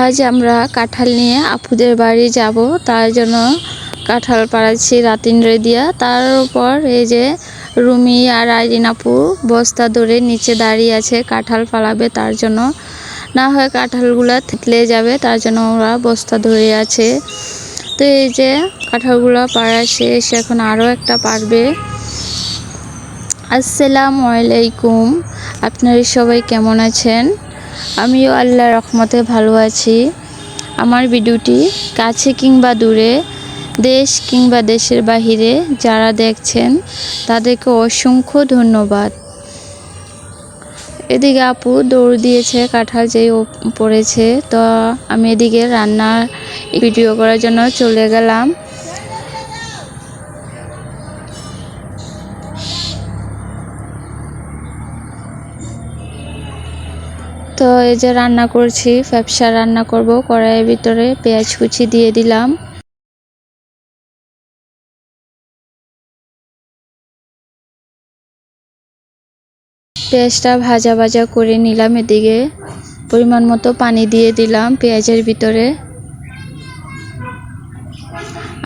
আজ আমরা কাঁঠাল নিয়ে আপুদের বাড়ি যাব। তার জন্য কাঁঠাল পাড়াচ্ছি রাতিনরে দিয়া তার উপর এই যে রুমি আর আইরিন আপু বস্তা ধরে নিচে দাঁড়িয়ে আছে, কাঁঠাল পালাবে তার জন্য। না হয় কাঁঠালগুলো থেতলে যাবে, তার জন্য ওরা বস্তা ধরে আছে। তো এই যে কাঁঠালগুলো পাড়া শেষ, এখন আরও একটা পারবে আসসালামু আলাইকুম। আপনারা সবাই কেমন আছেন? আমিও আল্লাহ রহমতে ভালো আছি। আমার ভিডিওটি কাছে কিংবা দূরে, দেশ কিংবা দেশের বাহিরে যারা দেখছেন, তাদেরকে অসংখ্য ধন্যবাদ। এদিকে আপু দৌড় দিয়েছে, কাঁঠাল যেই পড়েছে, তো আমি এদিকে রান্নার ভিডিও করার জন্য চলে গেলাম। তো এই যে রান্না করছি, ফ্যাপসা রান্না করব, কড়াইয়ের ভিতরে পেঁয়াজ কুচি দিয়ে দিলাম। পেঁয়াজটা ভাজা ভাজা করে নিলাম এদিকে। পরিমাণ মতো পানি দিয়ে দিলাম পেঁয়াজের ভিতরে।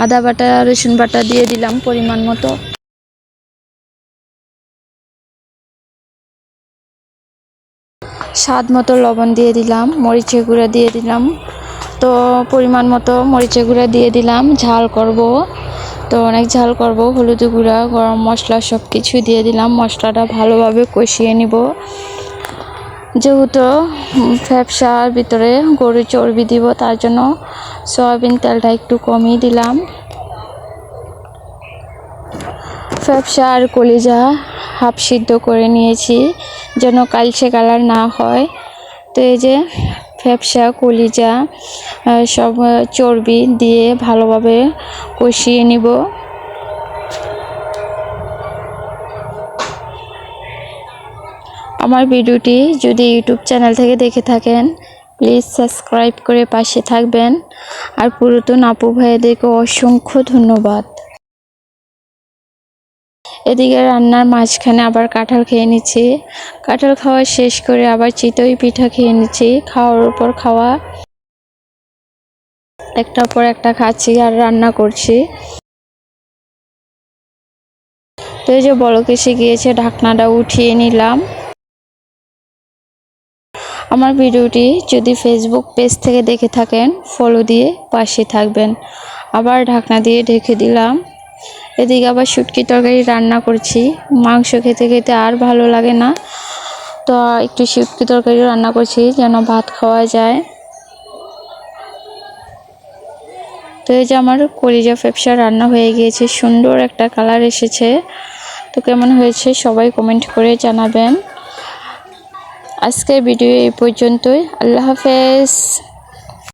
আদা বাটা, রসুন বাটা দিয়ে দিলাম পরিমাণ মতো। স্বাদ মতো লবণ দিয়ে দিলাম, মরিচের গুঁড়া দিয়ে দিলাম। তো পরিমাণ মতো মরিচের গুঁড়া দিয়ে দিলাম, ঝাল করব। তো অনেক ঝাল করব, হলুদ গুঁড়া, গরম মশলা সব কিছুই দিয়ে দিলাম, মশলাটা ভালোভাবে কষিয়ে নিব। যেহেতু ফ্যাপসার ভিতরে গরু চর্বি দিব, তার জন্য সয়াবিন তেলটা একটু কমিয়ে দিলাম। ফ্যাপসা আর কলিজা হাফ সিদ্ধ করে নিয়েছি। যেন কালচে কালার না হয়। তো এই যে ফ্যাপসা, কলিজা সব চর্বি দিয়ে ভালোভাবে কষিয়ে নিব। আমার ভিডিওটি যদি ইউটিউব চ্যানেল থেকে দেখে থাকেন, প্লিজ সাবস্ক্রাইব করে পাশে থাকবেন। আর পুরাতন আপু ভাইয়াদেরকে অসংখ্য ধন্যবাদ। এদিকে রান্নার মাঝখানে আবার কাঁঠাল খেয়ে নিচ্ছি। কাঁঠাল খাওয়া শেষ করে আবার চিতই পিঠা খেয়ে নিচ্ছি। খাওয়ার উপর খাওয়া। একটার পর একটা খাচ্ছি আর রান্না করছি। তো এই যে বলক এসে গিয়েছে, ঢাকনাটা উঠিয়ে নিলাম। আমার ভিডিওটি যদি ফেসবুক পেজ থেকে দেখে থাকেন ফলো দিয়ে পাশে থাকবেন। আবার ঢাকনা দিয়ে ঢেকে দিলাম। এদিকে আবার শুটকি তরকারি রান্না করছি। মাংস খেতে খেতে আর ভালো লাগে না। তো একটু শুটকি তরকারি রান্না করছি যেন ভাত খাওয়া যায়। তো এই যে আমার কলিজা ফেপসা রান্না হয়ে গিয়েছে, সুন্দর একটা কালার এসেছে। তো কেমন হয়েছে সবাই কমেন্ট করে জানাবেন। আজকের ভিডিও এই পর্যন্তই। আল্লাহ হাফেজ।